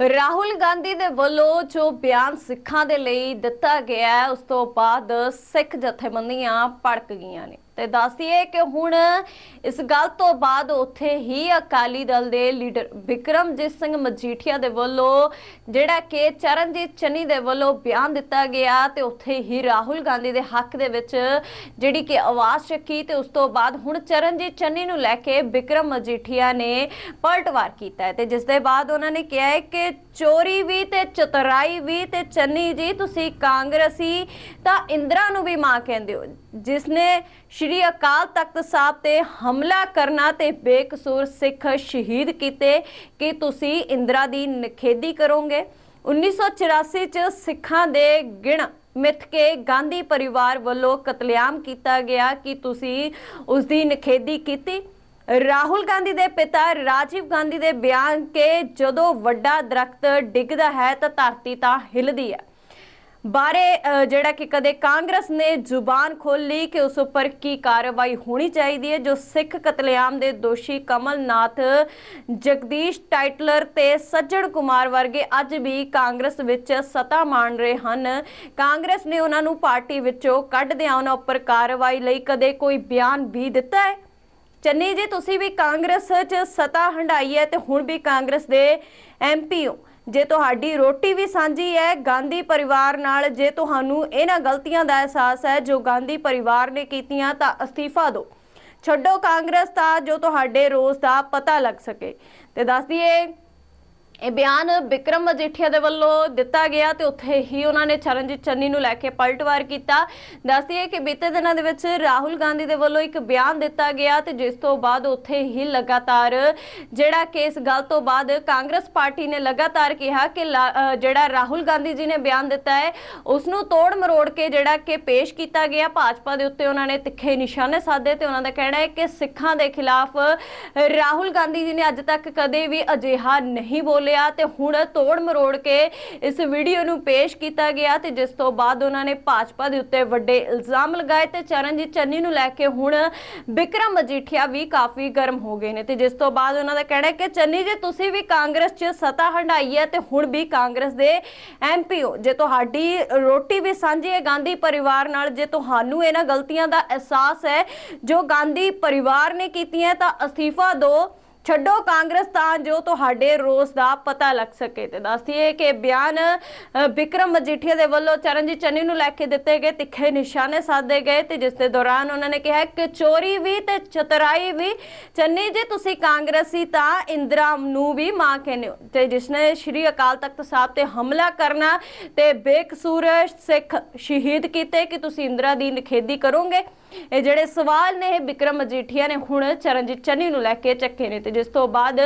ਰਾਹੁਲ ਗਾਂਧੀ ਦੇ ਵੱਲੋਂ ਜੋ ਬਿਆਨ ਸਿੱਖਾਂ ਦੇ ਲਈ ਦਿੱਤਾ ਗਿਆ ਹੈ, ਉਸ ਤੋਂ ਬਾਅਦ ਸਿੱਖ ਜਥੇਬੰਦੀਆਂ ਭੜਕ ਗਈਆਂ ਨੇ। ਤੇ ਦੱਸਦੀਏ ਕਿ ਹੁਣ ਇਸ ਗੱਲ ਤੋਂ ਬਾਅਦ ਉੱਥੇ ਹੀ ਅਕਾਲੀ ਦਲ ਦੇ ਲੀਡਰ ਵਿਕਰਮਜੀਤ ਸਿੰਘ ਮਜੀਠੀਆ ਦੇ ਵੱਲੋਂ ਜਿਹੜਾ ਕਿ ਚਰਨਜੀਤ ਚੰਨੀ ਦੇ ਵੱਲੋਂ ਬਿਆਨ ਦਿੱਤਾ ਗਿਆ ਤੇ ਉੱਥੇ ਹੀ ਰਾਹੁਲ ਗਾਂਧੀ ਦੇ ਹੱਕ ਦੇ ਵਿੱਚ ਜਿਹੜੀ ਕਿ ਆਵਾਜ਼ ਚੱਕੀ ਤੇ ਉਸ ਤੋਂ ਬਾਅਦ ਹੁਣ ਚਰਨਜੀਤ ਚੰਨੀ ਨੂੰ ਲੈ ਕੇ ਵਿਕਰਮ ਮਜੀਠੀਆ ਨੇ ਪਲਟਵਾਰ ਕੀਤਾ ਹੈ। ਤੇ ਜਿਸ ਦੇ ਬਾਅਦ ਉਹਨਾਂ ਨੇ ਕਿਹਾ ਹੈ ਕਿ ਚੋਰੀ ਵੀ ਤੇ ਚਤੁਰਾਈ ਵੀ ਤੇ ਚੰਨੀ ਜੀ, ਤੁਸੀਂ ਕਾਂਗਰਸੀ, ਤਾਂ ਇੰਦਰਾ ਨੂੰ ਵੀ ਮਾਂ ਕਹਿੰਦੇ ਹੋ। ਜਿਸ ਨੇ ਸ਼੍ਰੀ ਅਕਾਲ ਤਖਤ ਸਾਹਿਬ ਤੇ ਹਮਲਾ ਕਰਨਾ ਤੇ ਬੇਕਸੂਰ ਸਿੱਖ ਸ਼ਹੀਦ ਕੀਤੇ, ਕਿ ਤੁਸੀਂ ਇੰਦਰਾ ਦੀ ਨਿਖੇਧੀ ਕਰੋਗੇ? 1984 ਚ ਸਿੱਖਾਂ ਦੇ ਗਿਣ ਮਿੱਥ ਕੇ ਗਾਂਧੀ ਪਰਿਵਾਰ ਵੱਲੋਂ ਕਤਲੇਆਮ ਕੀਤਾ ਗਿਆ, ਕਿ ਤੁਸੀਂ ਉਸ ਦੀ ਨਿਖੇਧੀ ਕੀਤੀ? ਰਾਹੁਲ ਗਾਂਧੀ ਦੇ ਪਿਤਾ ਰਾਜੀਵ ਗਾਂਧੀ ਦੇ ਬਿਆਨ ਕਿ ਜਦੋਂ ਵੱਡਾ ਦਰਖਤ ਡਿੱਗਦਾ ਹੈ ਤਾਂ ਧਰਤੀ ਤਾਂ ਹਿਲਦੀ ਹੈ। ਬਾਰੇ ਜਿਹੜਾ ਕਿ ਕਦੇ ਕਾਂਗਰਸ ਨੇ ਜ਼ੁਬਾਨ ਖੋਲੀ ਕਿ ਉਸ ਉੱਪਰ ਕੀ ਕਾਰਵਾਈ ਹੋਣੀ ਚਾਹੀਦੀ ਹੈ, ਜੋ ਸਿੱਖ ਕਤਲੇਆਮ ਦੇ ਦੋਸ਼ੀ ਕਮਲਨਾਥ, ਜਗਦੀਸ਼ ਟਾਈਟਲਰ ਤੇ ਸੱਜਣ ਕੁਮਾਰ ਵਰਗੇ ਅੱਜ ਵੀ ਕਾਂਗਰਸ ਵਿੱਚ ਸਤਾ ਮਾਣ ਰਹੇ ਹਨ। ਕਾਂਗਰਸ ਨੇ ਉਹਨਾਂ ਨੂੰ ਪਾਰਟੀ ਵਿੱਚੋਂ ਕੱਢ ਦਿਆਂ ਉਹਨਾਂ ਉੱਪਰ ਕਾਰਵਾਈ ਲਈ ਕਦੇ ਕੋਈ ਬਿਆਨ ਵੀ ਦਿੱਤਾ ਹੈ? ਚੰਨੀ ਜੀ, ਤੁਸੀਂ ਵੀ ਕਾਂਗਰਸ 'ਚ ਸਤਾ ਹੰਡਾਈ ਹੈ ਤੇ ਹੁਣ ਵੀ ਕਾਂਗਰਸ ਦੇ ਐਮਪੀ ਹੋ। ਜੇ ਤੁਹਾਡੀ ਰੋਟੀ ਵੀ ਸਾਂਝੀ ਹੈ, ਗਾਂਧੀ ਪਰਿਵਾਰ ਨਾਲ ਜੇ ਤੁਹਾਨੂੰ ਇਹਨਾਂ ਗਲਤੀਆਂ ਦਾ ਅਹਿਸਾਸ ਹੈ ਜੋ ਗਾਂਧੀ ਪਰਿਵਾਰ ਨੇ ਕੀਤੀਆਂ, ਤਾਂ ਅਸਤੀਫਾ ਦਿਓ। ਛੱਡੋ ਕਾਂਗਰਸ ਤਾਂ ਜੋ ਤੁਹਾਡੇ ਰੋਸ ਦਾ ਪਤਾ ਲੱਗ ਸਕੇ। ਤੇ ਦੱਸ ਦਈਏ ਇਹ ਬਿਆਨ ਵਿਕਰਮ ਮਜੀਠੀਆ ਦੇ ਵੱਲੋਂ ਦਿੱਤਾ ਗਿਆ ਤੇ ਉੱਥੇ ਹੀ ਉਹਨਾਂ ਨੇ ਚਰਨਜੀਤ ਚੰਨੀ ਨੂੰ ਲੈ ਕੇ ਪਲਟਵਾਰ ਕੀਤਾ। ਦੱਸਦੀਏ ਕਿ ਬੀਤੇ ਦਿਨਾਂ ਦੇ ਵਿੱਚ ਰਾਹੁਲ ਗਾਂਧੀ ਦੇ ਵੱਲੋਂ ਇੱਕ ਬਿਆਨ ਦਿੱਤਾ ਗਿਆ ਤੇ ਜਿਸ ਤੋਂ ਬਾਅਦ ਉੱਥੇ ਹੀ ਲਗਾਤਾਰ ਜਿਹੜਾ ਕਿ ਇਸ ਗੱਲ ਤੋਂ ਬਾਅਦ ਕਾਂਗਰਸ ਪਾਰਟੀ ਨੇ ਲਗਾਤਾਰ ਕਿਹਾ ਕਿ ਲਾ- ਜਿਹੜਾ ਰਾਹੁਲ ਗਾਂਧੀ ਜੀ ਨੇ ਬਿਆਨ ਦਿੱਤਾ ਹੈ ਉਸ ਨੂੰ ਤੋੜ ਮਰੋੜ ਕੇ ਜਿਹੜਾ ਕਿ ਪੇਸ਼ ਕੀਤਾ ਗਿਆ। ਭਾਜਪਾ ਦੇ ਉੱਤੇ ਉਹਨਾਂ ਨੇ ਤਿੱਖੇ ਨਿਸ਼ਾਨੇ ਸਾਧੇ ਤੇ ਉਹਨਾਂ ਦਾ ਕਹਿਣਾ ਹੈ ਕਿ ਸਿੱਖਾਂ ਦੇ ਖਿਲਾਫ ਰਾਹੁਲ ਗਾਂਧੀ ਜੀ ਨੇ ਅੱਜ ਤੱਕ ਕਦੇ ਵੀ ਅਜਿਹਾ ਨਹੀਂ ਬੋਲ ਬੋਲਿਆ ਤੇ ਹੁਣ ਤੋੜ ਮਰੋੜ ਕੇ ਇਸ ਵੀਡੀਓ ਨੂੰ ਪੇਸ਼ ਕੀਤਾ ਗਿਆ ਤੇ ਜਿਸ ਤੋਂ ਬਾਅਦ ਉਹਨਾਂ ਨੇ ਭਾਜਪਾ ਦੇ ਉੱਤੇ ਵੱਡੇ ਇਲਜ਼ਾਮ ਲਗਾਏ ਤੇ ਚਰਨਜੀਤ ਚੰਨੀ ਨੂੰ ਲੈ ਕੇ ਹੁਣ ਵਿਕਰਮ ਮਜੀਠੀਆ ਵੀ ਕਾਫੀ ਗਰਮ ਹੋ ਗਏ ਨੇ ਤੇ ਜਿਸ ਤੋਂ ਬਾਅਦ ਉਹਨਾਂ ਦਾ ਕਹਿਣਾ ਹੈ ਕਿ ਚੰਨੀ ਜੀ, ਤੁਸੀਂ ਵੀ ਕਾਂਗਰਸ 'ਚ ਸਤਾ ਹੰਡਾਈ ਹੈ ਤੇ ਹੁਣ ਵੀ ਕਾਂਗਰਸ ਦੇ ਐਮਪੀ ਹੋ। ਜੇ ਤੁਹਾਡੀ ਰੋਟੀ ਵੀ ਸਾਂਝੀ ਹੈ ਗਾਂਧੀ ਪਰਿਵਾਰ ਨਾਲ, ਜੇ ਤੁਹਾਨੂੰ ਇਹਨਾਂ ਗਲਤੀਆਂ ਦਾ ਅਹਿਸਾਸ ਹੈ, ਜੋ ਗਾਂਧੀ ਪਰਿਵਾਰ ਨੇ ਕੀਤੀਆਂ, ਤਾਂ ਅਸਤੀਫਾ ਦਿਓ। ਛੱਡੋ ਕਾਂਗਰਸ ਤਾਂ ਜੋ ਤੁਹਾਡੇ ਰੋਸ ਦਾ ਪਤਾ ਲੱਗ ਸਕੇ। ਤੇ ਦੱਸਦੀਏ ਕਿ ਬਿਆਨ ਅ, ਵਿਕਰਮ ਮਜੀਠੀਆ ਦੇ ਵੱਲੋਂ ਚਰਨਜੀਤ ਚੰਨੀ ਨੂੰ ਲੈ ਕੇ ਦਿੱਤੇ ਗਏ ਤਿੱਖੇ ਨਿਸ਼ਾਨੇ ਸਾਧੇ ਗਏ ਤੇ ਜਿਸ ਦੇ ਦੌਰਾਨ ਉਹਨਾਂ ਨੇ ਕਿਹਾ ਕਿ ਚੋਰੀ ਵੀ ਤੇ ਚਤਰਾਈ ਵੀ। ਚੰਨੀ ਜੀ ਤੁਸੀਂ ਕਾਂਗਰਸੀ ਤਾਂ ਇੰਦਰਾ ਨੂੰ ਵੀ ਮਾਂ ਕਹਿੰਦੇ ਹੋ। ਤੇ ਜਿਸ ਨੇ ਸ਼੍ਰੀ ਅਕਾਲ ਤਖਤ ਸਾਹਿਬ ਤੇ ਹਮਲਾ ਕਰਨਾ ਤੇ ਬੇਕਸੂਰ ਸਿੱਖ ਸ਼ਹੀਦ ਕੀਤੇ ਕਿ ਤੁਸੀਂ ਇੰਦਰਾ ਦੀ ਨਿਖੇਧੀ ਕਰੋਗੇ। ਇਹ ਜਿਹੜੇ ਸਵਾਲ ਨੇ ਇਹ ਵਿਕਰਮ ਮਜੀਠੀਆ ਨੇ ਹੁਣ ਚਰਨਜੀਤ ਚੰਨੀ ਨੂੰ ਲੈ ਕੇ ਚੱਕੇ ਨੇ। ਤੇ ਜਿਸ ਤੋਂ ਬਾਅਦ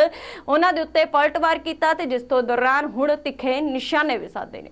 ਉਹਨਾਂ ਦੇ ਉੱਤੇ ਪਲਟਵਾਰ ਕੀਤਾ ਤੇ ਜਿਸ ਤੋਂ ਦੌਰਾਨ ਹੁਣ ਤਿੱਖੇ ਨਿਸ਼ਾਨੇ ਵੀ ਸਾਧੇ ਨੇ।